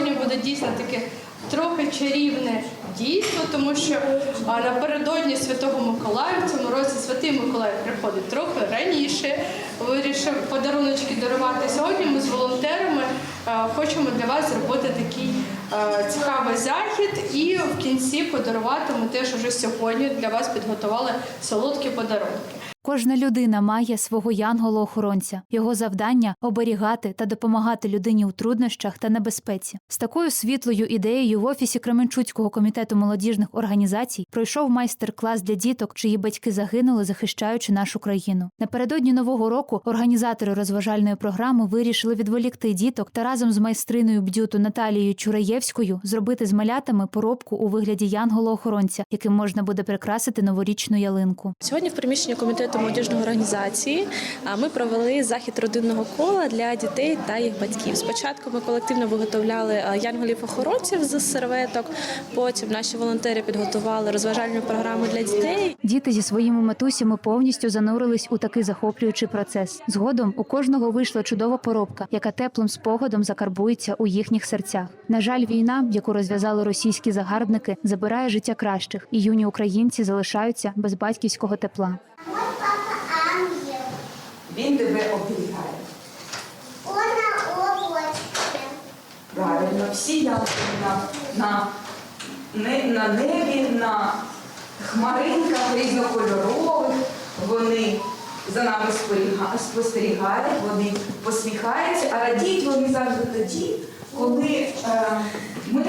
сьогодні буде дійсно таке трохи чарівне дійство, тому що напередодні Святого Миколая в цьому році Святий Миколай приходить трохи раніше, вирішив подаруночки дарувати. Сьогодні ми з волонтерами хочемо для вас зробити такий цікавий захід і в кінці подарувати ми теж уже сьогодні для вас підготували солодкі подарунки. Кожна людина має свого янгола-охоронця. Його завдання оберігати та допомагати людині у труднощах та небезпеці. З такою світлою ідеєю в офісі Кременчуцького комітету молодіжних організацій пройшов майстер-клас для діток, чиї батьки загинули, захищаючи нашу країну. Напередодні нового року організатори розважальної програми вирішили відволікти діток та разом з майстриною бдюту Наталією Чураєвською зробити з малятами поробку у вигляді янгола-охоронця, яким можна буде прикрасити новорічну ялинку. Сьогодні в приміщенні комітету молодіжної організації ми провели захід родинного кола для дітей та їх батьків. Спочатку ми колективно виготовляли а, янголів-охоронців з серветок. Потім наші волонтери підготували розважальну програму для дітей. Діти зі своїми матусями повністю занурились у такий захоплюючий процес. Згодом у кожного вийшла чудова поробка, яка теплим спогадом закарбується у їхніх серцях. На жаль, війна, яку розв'язали російські загарбники, забирає життя кращих, і юні українці залишаються без батьківського тепла. Він тебе оберігає. Он на облачке. Правильно, всі янголи на, на, не, на небі, на хмаринках різнокольорових. Вони за нами спостерігають, вони посміхаються, а радіють вони завжди тоді, коли е, ми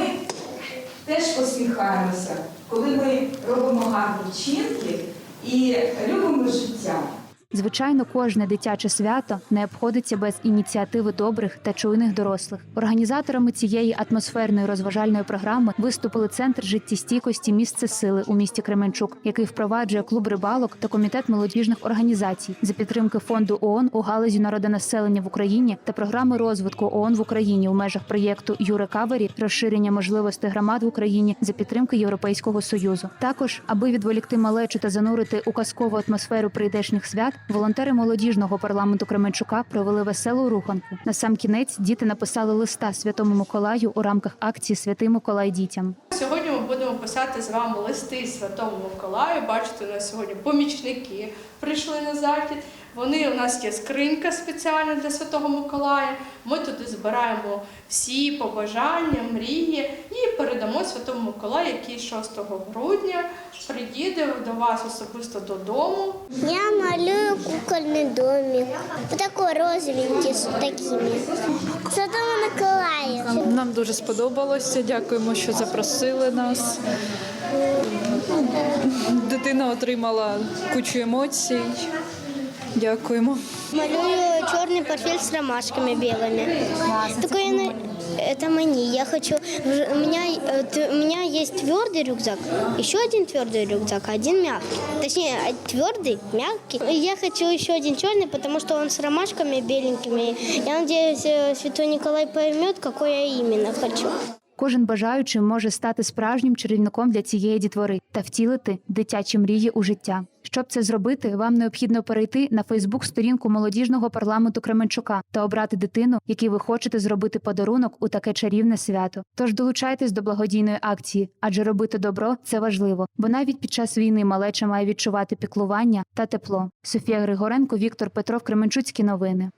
теж посміхаємося, коли ми робимо гарні вчинки і любимо життя. Звичайно, кожне дитяче свято не обходиться без ініціативи добрих та чуйних дорослих. Організаторами цієї атмосферної розважальної програми виступили центр життєстійкості місце сили у місті Кременчук, який впроваджує клуб рибалок та комітет молодіжних організацій за підтримки фонду ООН у галузі народонаселення в Україні та програми розвитку ООН в Україні у межах проєкту «Юрекавері» розширення можливостей громад в Україні за підтримки Європейського союзу. Також, аби відволікти малечу та занурити у казкову атмосферу прийдешніх свят, волонтери молодіжного парламенту Кременчука провели веселу руханку. На сам кінець діти написали листа Святому Миколаю у рамках акції Святий Миколай дітям. Сьогодні ми будемо писати з вами листи Святому Миколаю. Бачите, у нас сьогодні помічники прийшли на захід. Вони у нас є скринька спеціальна для Святого Миколая. Ми туди збираємо всі побажання, мрії і передамо Святому Миколаю, який 6 грудня приїде до вас особисто додому. Я малюю кукольный домик. Вот такой розовенький с такими. Святому Миколаю. Нам дуже сподобалося. Дякуємо, що запросили нас. Дитина отримала кучу емоцій. Дякуємо. Малюю черный портфель с ромашками белыми. Такой я на- это мани. Я хочу. У меня, э, т- у меня есть твердый рюкзак, еще один твердый рюкзак, один мягкий. Точнее, твердый, мягкий. Я хочу еще один черный, потому что он с ромашками беленькими. Я надеюсь, э, Святой Николай поймет, какой я именно хочу. Кожен бажаючий може стати справжнім чарівником для цієї дітвори та втілити дитячі мрії у життя. Щоб це зробити, вам необхідно перейти на Фейсбук-сторінку молодіжного парламенту Кременчука та обрати дитину, якій ви хочете зробити подарунок у таке чарівне свято. Тож долучайтесь до благодійної акції, адже робити добро це важливо, бо навіть під час війни малеча має відчувати піклування та тепло. Софія Григоренко, Віктор Петров, Кременчуцькі новини.